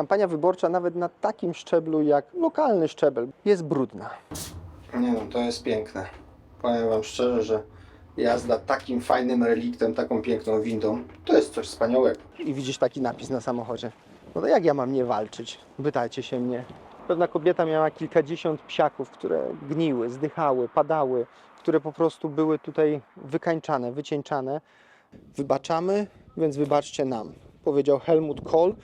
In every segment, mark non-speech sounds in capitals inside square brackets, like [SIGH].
kampania wyborcza nawet na takim szczeblu jak lokalny szczebel jest brudna. Nie no, to jest piękne. Powiem Wam szczerze, że jazda takim fajnym reliktem, taką piękną windą, to jest coś wspaniałego. I widzisz taki napis na samochodzie. No to jak ja mam nie walczyć? Pytajcie się mnie. Pewna kobieta miała kilkadziesiąt psiaków, które gniły, zdychały, padały, które po prostu były tutaj wykańczane, wycieńczane. Wybaczamy, więc wybaczcie nam, powiedział Helmut Kohl.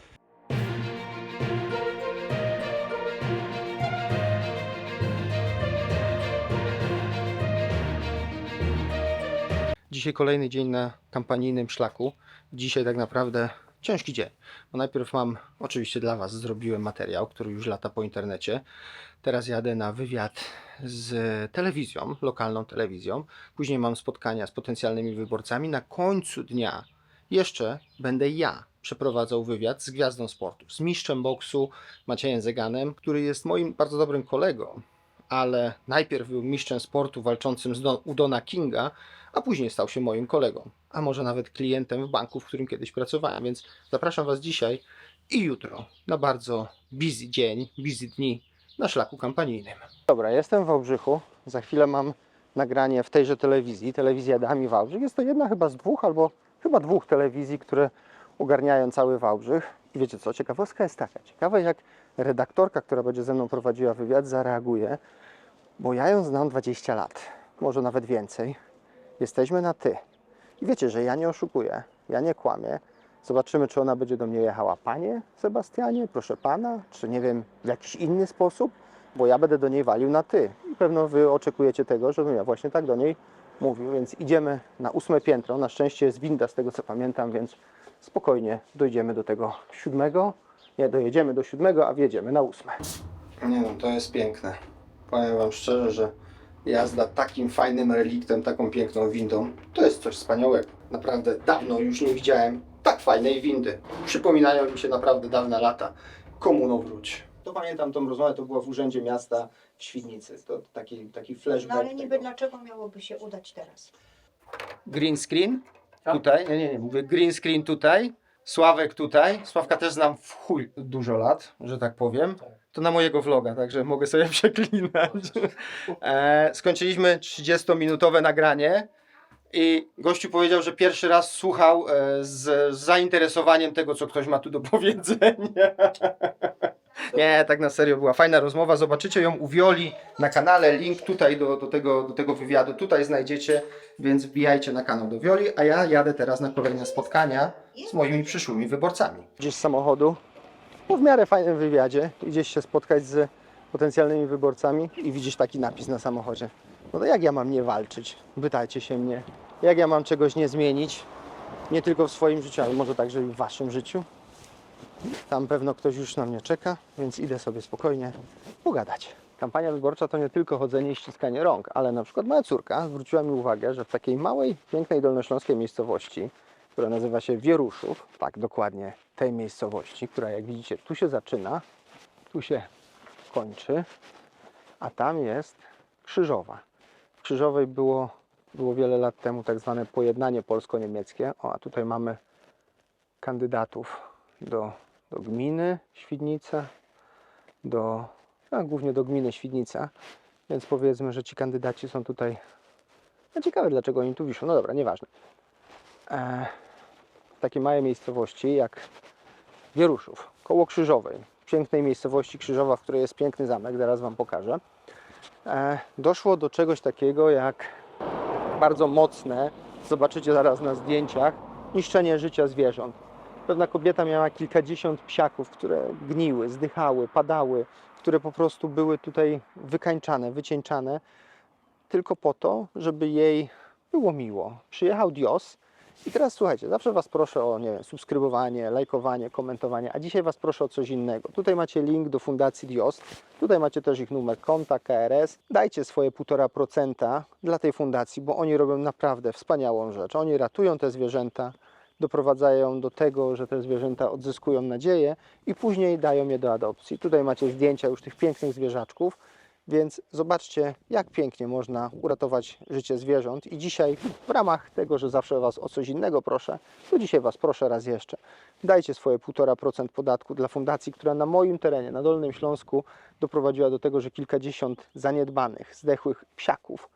Dzisiaj kolejny dzień na kampanijnym szlaku. Dzisiaj tak naprawdę ciężki dzień. Bo najpierw mam, oczywiście dla Was zrobiłem materiał, który już lata po internecie. Teraz jadę na wywiad z telewizją, lokalną telewizją. Później mam spotkania z potencjalnymi wyborcami. Na końcu dnia jeszcze będę ja przeprowadzał wywiad z gwiazdą sportu, z mistrzem boksu Maciejem Zeganem, który jest moim bardzo dobrym kolegą, ale najpierw był mistrzem sportu walczącym z Don, u Dona Kinga, a później stał się moim kolegą, a może nawet klientem w banku, w którym kiedyś pracowałem. Więc zapraszam Was dzisiaj i jutro na bardzo busy dzień, busy dni na szlaku kampanijnym. Dobra, jestem w Wałbrzychu. Za chwilę mam nagranie w tejże telewizji, telewizja Dami Wałbrzych. Jest to jedna chyba z dwóch albo chyba dwóch telewizji, które ogarniają cały Wałbrzych. I wiecie co, ciekawostka jest taka. Ciekawe jak redaktorka, która będzie ze mną prowadziła wywiad, zareaguje, bo ja ją znam 20 lat, może nawet więcej. Jesteśmy na ty. I wiecie, że ja nie oszukuję, ja nie kłamię. Zobaczymy, czy ona będzie do mnie jechała. Panie Sebastianie, proszę pana, czy nie wiem, w jakiś inny sposób, bo ja będę do niej walił na ty. I pewno wy oczekujecie tego, żebym ja właśnie tak do niej mówił. Więc idziemy na ósme piętro. Na szczęście jest winda, z tego co pamiętam, więc spokojnie dojdziemy do tego siódmego. Nie, dojedziemy do siódmego, a wjedziemy na ósme. Nie no, to jest piękne. Powiem Wam szczerze, że jazda takim fajnym reliktem, taką piękną windą, to jest coś wspaniałego. Naprawdę dawno już nie widziałem tak fajnej windy. Przypominają mi się naprawdę dawne lata. Komuno wróć. To pamiętam tą rozmowę, to była w Urzędzie Miasta w Świdnicy. To taki, taki flashback. No ale niby tego. dlaczego miałoby się udać teraz? Green screen tutaj, nie, nie, nie, mówię green screen tutaj, Sławek tutaj, Sławka też znam w chuj dużo lat, że tak powiem. To na mojego vloga, także mogę sobie [LAUGHS] przeklinać. E, skończyliśmy 30-minutowe nagranie i gościu powiedział, że pierwszy raz słuchał e, z, z zainteresowaniem tego, co ktoś ma tu do [LAUGHS] powiedzenia. Nie, tak na serio była fajna rozmowa. Zobaczycie ją u Wioli na kanale. Link tutaj do, do, tego, do tego wywiadu tutaj znajdziecie, więc wbijajcie na kanał do Wioli, a ja jadę teraz na kolejne spotkania z moimi przyszłymi wyborcami. Gdzieś z samochodu, po w miarę fajnym wywiadzie, idziesz się spotkać z potencjalnymi wyborcami i widzisz taki napis na samochodzie. No to jak ja mam nie walczyć? Pytajcie się mnie. Jak ja mam czegoś nie zmienić? Nie tylko w swoim życiu, ale może także i w waszym życiu. Tam pewno ktoś już na mnie czeka, więc idę sobie spokojnie pogadać. Kampania wyborcza to nie tylko chodzenie i ściskanie rąk, ale na przykład moja córka zwróciła mi uwagę, że w takiej małej, pięknej dolnośląskiej miejscowości, która nazywa się Wieruszów, tak dokładnie tej miejscowości, która jak widzicie tu się zaczyna, tu się kończy, a tam jest Krzyżowa. W Krzyżowej było, było wiele lat temu tak zwane pojednanie polsko-niemieckie, o, a tutaj mamy kandydatów do, do gminy Świdnica, do, a głównie do gminy Świdnica, więc powiedzmy, że ci kandydaci są tutaj. No ciekawe, dlaczego oni tu wiszą. No dobra, nieważne. E, w takiej małej miejscowości jak Wieruszów, koło Krzyżowej, pięknej miejscowości Krzyżowa, w której jest piękny zamek, zaraz Wam pokażę, e, doszło do czegoś takiego jak bardzo mocne, zobaczycie zaraz na zdjęciach, niszczenie życia zwierząt. Pewna kobieta miała kilkadziesiąt psiaków, które gniły, zdychały, padały, które po prostu były tutaj wykańczane, wycieńczane, tylko po to, żeby jej było miło. Przyjechał Dios i teraz słuchajcie, zawsze Was proszę o nie wiem, subskrybowanie, lajkowanie, komentowanie, a dzisiaj Was proszę o coś innego. Tutaj macie link do Fundacji Dios, tutaj macie też ich numer konta, KRS. Dajcie swoje 1,5% dla tej fundacji, bo oni robią naprawdę wspaniałą rzecz. Oni ratują te zwierzęta, doprowadzają do tego, że te zwierzęta odzyskują nadzieję i później dają je do adopcji. Tutaj macie zdjęcia już tych pięknych zwierzaczków Więc zobaczcie, jak pięknie można uratować życie zwierząt. I dzisiaj, w ramach tego, że zawsze Was o coś innego proszę, to dzisiaj Was proszę raz jeszcze. Dajcie swoje 1,5% podatku dla fundacji, która na moim terenie, na Dolnym Śląsku, doprowadziła do tego, że kilkadziesiąt zaniedbanych, zdechłych psiaków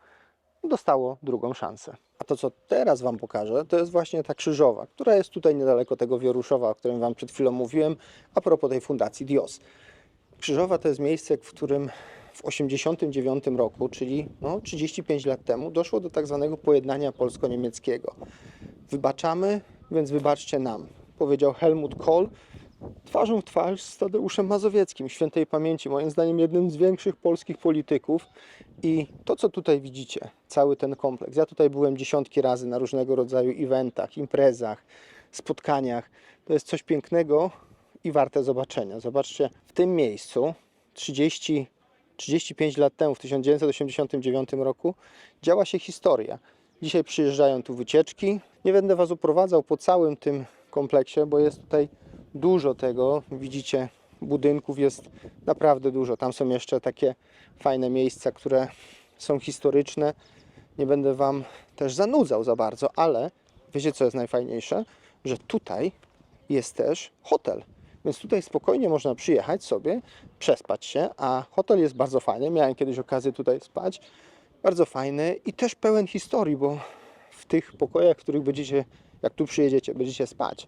dostało drugą szansę. A to, co teraz Wam pokażę, to jest właśnie ta krzyżowa, która jest tutaj niedaleko tego Wieruszowa, o którym Wam przed chwilą mówiłem, a propos tej fundacji DIOS. Krzyżowa to jest miejsce, w którym w 1989 roku, czyli no, 35 lat temu, doszło do tak zwanego pojednania polsko-niemieckiego. Wybaczamy, więc wybaczcie nam, powiedział Helmut Kohl, twarzą w twarz z Tadeuszem Mazowieckim, świętej pamięci, moim zdaniem jednym z większych polskich polityków. I to, co tutaj widzicie, cały ten kompleks. Ja tutaj byłem dziesiątki razy na różnego rodzaju eventach, imprezach, spotkaniach. To jest coś pięknego i warte zobaczenia. Zobaczcie, w tym miejscu 30, 35 lat temu, w 1989 roku, działa się historia. Dzisiaj przyjeżdżają tu wycieczki. Nie będę Was oprowadzał po całym tym kompleksie, bo jest tutaj dużo tego. Widzicie, budynków jest naprawdę dużo. Tam są jeszcze takie fajne miejsca, które są historyczne. Nie będę Wam też zanudzał za bardzo, ale wiecie, co jest najfajniejsze? Że tutaj jest też hotel. Więc tutaj spokojnie można przyjechać sobie, przespać się, a hotel jest bardzo fajny. Miałem kiedyś okazję tutaj spać. Bardzo fajny i też pełen historii, bo w tych pokojach, w których będziecie, jak tu przyjedziecie, będziecie spać,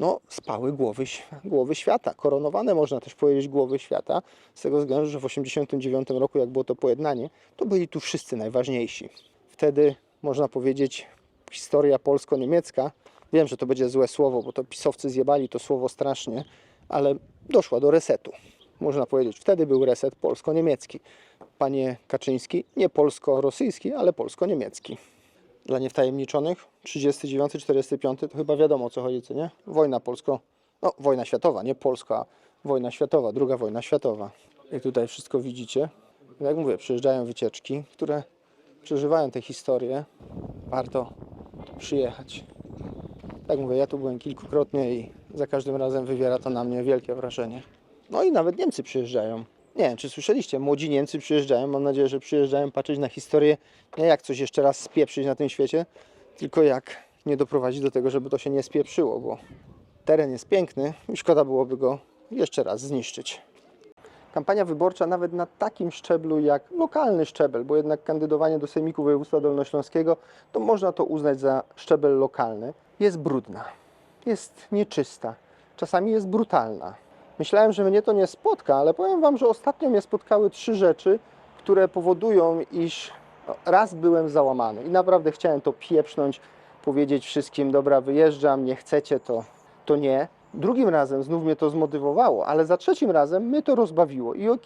no, spały głowy, głowy świata, koronowane można też powiedzieć głowy świata, z tego względu, że w 1989 roku, jak było to pojednanie, to byli tu wszyscy najważniejsi. Wtedy, można powiedzieć, historia polsko-niemiecka, wiem, że to będzie złe słowo, bo to pisowcy zjebali to słowo strasznie, ale doszła do resetu. Można powiedzieć, wtedy był reset polsko-niemiecki. Panie Kaczyński, nie polsko-rosyjski, ale polsko-niemiecki dla niewtajemniczonych 39-45 to chyba wiadomo o co chodzi, co nie? Wojna polsko, no wojna światowa, nie polska, wojna światowa, druga wojna światowa. Jak tutaj wszystko widzicie, jak mówię, przyjeżdżają wycieczki, które przeżywają te historie. Warto przyjechać. Tak mówię, ja tu byłem kilkukrotnie i za każdym razem wywiera to na mnie wielkie wrażenie. No i nawet Niemcy przyjeżdżają. Nie wiem, czy słyszeliście, młodzi Niemcy przyjeżdżają. Mam nadzieję, że przyjeżdżają patrzeć na historię, nie jak coś jeszcze raz spieprzyć na tym świecie, tylko jak nie doprowadzić do tego, żeby to się nie spieprzyło, bo teren jest piękny i szkoda byłoby go jeszcze raz zniszczyć. Kampania wyborcza nawet na takim szczeblu jak lokalny szczebel, bo jednak kandydowanie do Sejmiku Województwa Dolnośląskiego to można to uznać za szczebel lokalny, jest brudna, jest nieczysta, czasami jest brutalna. Myślałem, że mnie to nie spotka, ale powiem Wam, że ostatnio mnie spotkały trzy rzeczy, które powodują, iż raz byłem załamany i naprawdę chciałem to pieprznąć, powiedzieć wszystkim, dobra, wyjeżdżam, nie chcecie, to, to nie. Drugim razem znów mnie to zmotywowało, ale za trzecim razem mnie to rozbawiło. I o,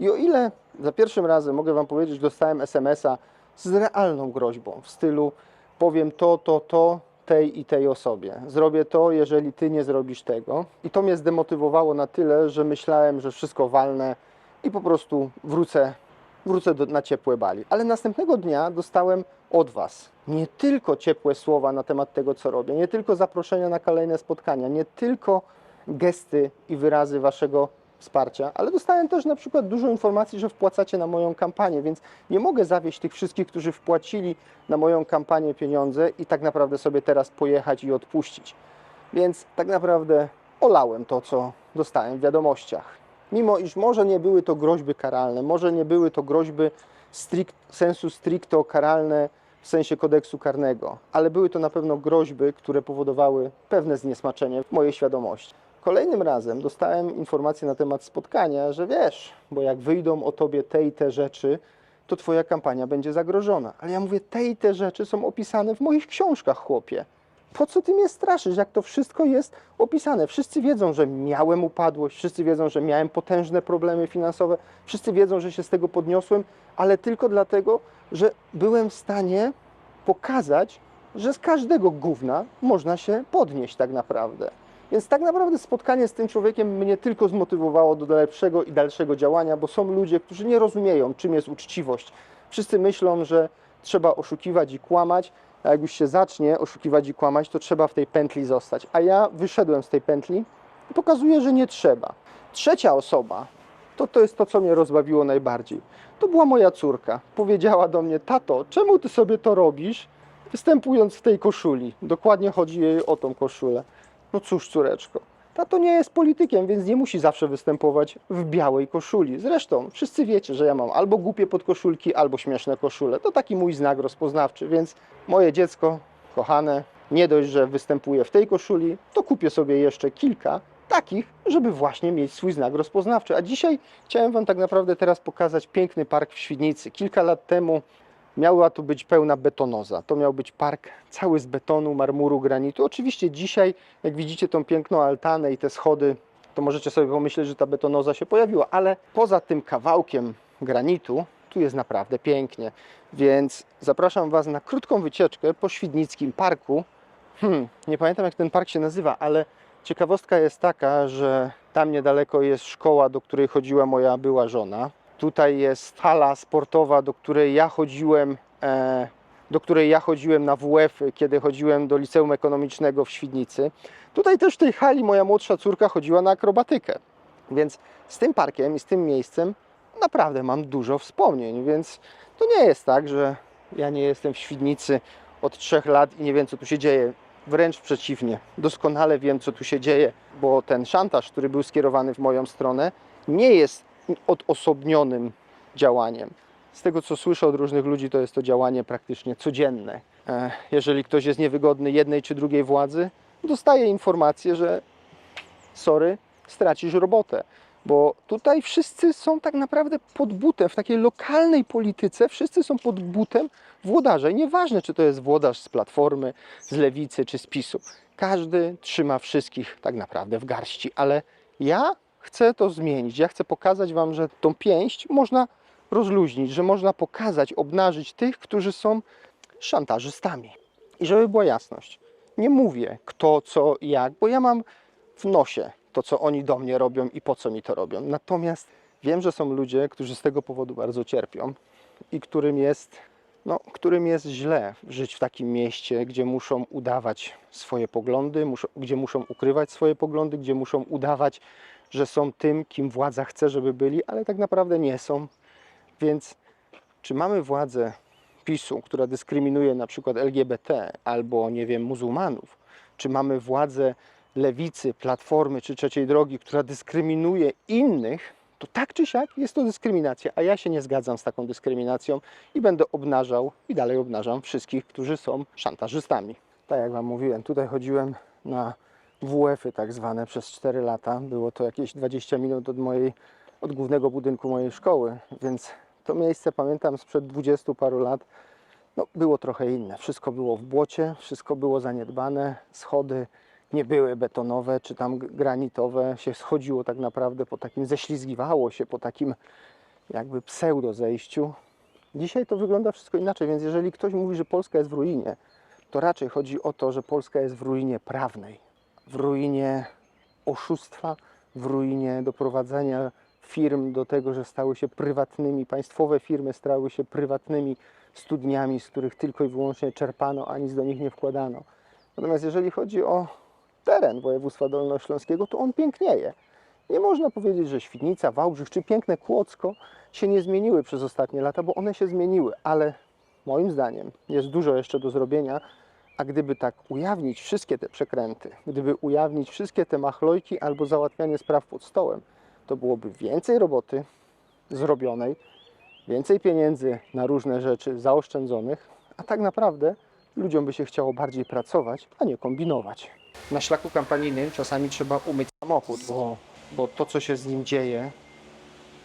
i o ile za pierwszym razem mogę Wam powiedzieć, dostałem SMS-a z realną groźbą w stylu powiem to, to, to tej i tej osobie. Zrobię to, jeżeli ty nie zrobisz tego. I to mnie zdemotywowało na tyle, że myślałem, że wszystko walnę i po prostu wrócę, wrócę do, na ciepłe bali. Ale następnego dnia dostałem od Was nie tylko ciepłe słowa na temat tego, co robię, nie tylko zaproszenia na kolejne spotkania, nie tylko gesty i wyrazy Waszego wsparcia, ale dostałem też na przykład dużo informacji, że wpłacacie na moją kampanię, więc nie mogę zawieść tych wszystkich, którzy wpłacili na moją kampanię pieniądze i tak naprawdę sobie teraz pojechać i odpuścić. Więc tak naprawdę olałem to, co dostałem w wiadomościach. Mimo iż może nie były to groźby karalne, może nie były to groźby strict, sensu stricto karalne w sensie kodeksu karnego, ale były to na pewno groźby, które powodowały pewne zniesmaczenie w mojej świadomości. Kolejnym razem dostałem informację na temat spotkania, że wiesz, bo jak wyjdą o tobie te i te rzeczy, to twoja kampania będzie zagrożona. Ale ja mówię, te i te rzeczy są opisane w moich książkach, chłopie. Po co ty mnie straszysz, jak to wszystko jest opisane? Wszyscy wiedzą, że miałem upadłość, wszyscy wiedzą, że miałem potężne problemy finansowe, wszyscy wiedzą, że się z tego podniosłem, ale tylko dlatego, że byłem w stanie pokazać, że z każdego gówna można się podnieść tak naprawdę. Więc tak naprawdę spotkanie z tym człowiekiem mnie tylko zmotywowało do lepszego i dalszego działania, bo są ludzie, którzy nie rozumieją, czym jest uczciwość. Wszyscy myślą, że trzeba oszukiwać i kłamać, a jak już się zacznie oszukiwać i kłamać, to trzeba w tej pętli zostać. A ja wyszedłem z tej pętli i pokazuję, że nie trzeba. Trzecia osoba, to to jest to, co mnie rozbawiło najbardziej. To była moja córka. Powiedziała do mnie, tato, czemu ty sobie to robisz, występując w tej koszuli? Dokładnie chodzi jej o tą koszulę. No cóż, córeczko, tato nie jest politykiem, więc nie musi zawsze występować w białej koszuli. Zresztą, wszyscy wiecie, że ja mam albo głupie podkoszulki, albo śmieszne koszule. To taki mój znak rozpoznawczy, więc moje dziecko, kochane, nie dość, że występuje w tej koszuli, to kupię sobie jeszcze kilka takich, żeby właśnie mieć swój znak rozpoznawczy. A dzisiaj chciałem Wam tak naprawdę teraz pokazać piękny park w Świdnicy. Kilka lat temu miała tu być pełna betonoza. To miał być park cały z betonu, marmuru, granitu. Oczywiście dzisiaj, jak widzicie tą piękną altanę i te schody, to możecie sobie pomyśleć, że ta betonoza się pojawiła, ale poza tym kawałkiem granitu, tu jest naprawdę pięknie. Więc zapraszam Was na krótką wycieczkę po Świdnickim Parku. Hmm, nie pamiętam jak ten park się nazywa, ale ciekawostka jest taka, że tam niedaleko jest szkoła, do której chodziła moja była żona. Tutaj jest hala sportowa, do której ja chodziłem, e, do której ja chodziłem na WF, kiedy chodziłem do liceum ekonomicznego w Świdnicy. Tutaj też w tej hali moja młodsza córka chodziła na akrobatykę. Więc z tym parkiem i z tym miejscem naprawdę mam dużo wspomnień, więc to nie jest tak, że ja nie jestem w Świdnicy od trzech lat i nie wiem, co tu się dzieje. Wręcz przeciwnie, doskonale wiem, co tu się dzieje, bo ten szantaż, który był skierowany w moją stronę, nie jest odosobnionym działaniem. Z tego, co słyszę od różnych ludzi, to jest to działanie praktycznie codzienne. E, Jeżeli ktoś jest niewygodny jednej czy drugiej władzy, dostaje informację, że sorry, stracisz robotę. Bo tutaj wszyscy są tak naprawdę pod butem, w takiej lokalnej polityce wszyscy są pod butem włodarza. I nieważne, czy to jest włodarz z Platformy, z Lewicy czy z PiSu. Każdy trzyma wszystkich tak naprawdę w garści. Ale ja chcę to zmienić. Ja chcę pokazać Wam, że tą pięść można rozluźnić, że można pokazać, obnażyć tych, którzy są szantażystami. I żeby była jasność, nie mówię kto, co, jak, bo ja mam w nosie to, co oni do mnie robią i po co mi to robią. Natomiast wiem, że są ludzie, którzy z tego powodu bardzo cierpią i którym jest, no, którym jest źle żyć w takim mieście, gdzie muszą udawać swoje poglądy, muszą, gdzie muszą ukrywać swoje poglądy, gdzie muszą udawać, że są tym, kim władza chce, żeby byli, ale tak naprawdę nie są. Więc czy mamy władzę PiSu, która dyskryminuje na przykład LGBT albo, nie wiem, muzułmanów, czy mamy władzę lewicy, platformy czy trzeciej drogi, która dyskryminuje innych, to tak czy siak jest to dyskryminacja, a ja się nie zgadzam z taką dyskryminacją i będę obnażał i dalej obnażam wszystkich, którzy są szantażystami. Tak jak Wam mówiłem, tutaj chodziłem na WF-y tak zwane przez 4 lata. Było to jakieś 20 minut od mojej, od głównego budynku mojej szkoły, więc to miejsce pamiętam sprzed 20 paru lat. No, było trochę inne. Wszystko było w błocie, wszystko było zaniedbane, schody nie były betonowe czy tam granitowe, się schodziło tak naprawdę po takim, ześlizgiwało się po takim jakby pseudo zejściu. Dzisiaj to wygląda wszystko inaczej, więc jeżeli ktoś mówi, że Polska jest w ruinie, to raczej chodzi o to, że Polska jest w ruinie prawnej, w ruinie oszustwa, w ruinie doprowadzenia firm do tego, że stały się prywatnymi, państwowe firmy stały się prywatnymi studniami, z których tylko i wyłącznie czerpano, a nic do nich nie wkładano. Natomiast jeżeli chodzi o teren województwa dolnośląskiego, to on pięknieje. Nie można powiedzieć, że Świdnica, Wałbrzych czy piękne Kłodzko się nie zmieniły przez ostatnie lata, bo one się zmieniły, ale moim zdaniem jest dużo jeszcze do zrobienia, a gdyby tak ujawnić wszystkie te przekręty, gdyby ujawnić wszystkie te machlojki albo załatwianie spraw pod stołem, to byłoby więcej roboty zrobionej, więcej pieniędzy na różne rzeczy zaoszczędzonych, a tak naprawdę ludziom by się chciało bardziej pracować, a nie kombinować. Na szlaku kampanijnym czasami trzeba umyć samochód, bo, bo to, co się z nim dzieje,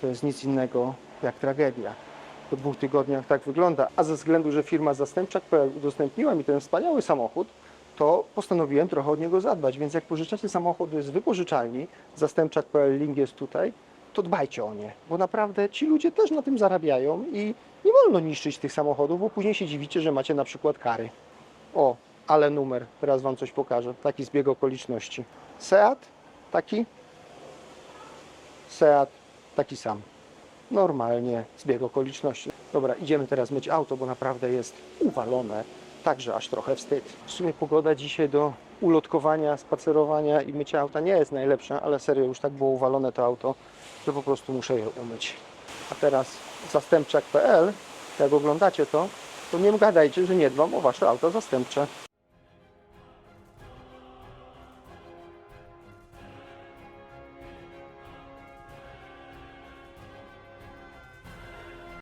to jest nic innego jak tragedia. Po dwóch tygodniach tak wygląda, a ze względu, że firma zastępcza.pl udostępniła mi ten wspaniały samochód, to postanowiłem trochę od niego zadbać. Więc jak pożyczacie samochody z wypożyczalni, zastępczak.pl, link jest tutaj, to dbajcie o nie, bo naprawdę ci ludzie też na tym zarabiają i nie wolno niszczyć tych samochodów, bo później się dziwicie, że macie na przykład kary. O, ale numer, teraz Wam coś pokażę, taki zbieg okoliczności. Seat, taki, Seat, taki sam. Normalnie zbieg okoliczności. Dobra, idziemy teraz myć auto, bo naprawdę jest uwalone, także aż trochę wstyd. W sumie pogoda dzisiaj do ulotkowania, spacerowania i mycia auta nie jest najlepsze, ale serio już tak było uwalone to auto, że po prostu muszę je umyć. A teraz zastępczak.pl, jak oglądacie to, to nie gadajcie, że nie dbam o wasze auto zastępcze.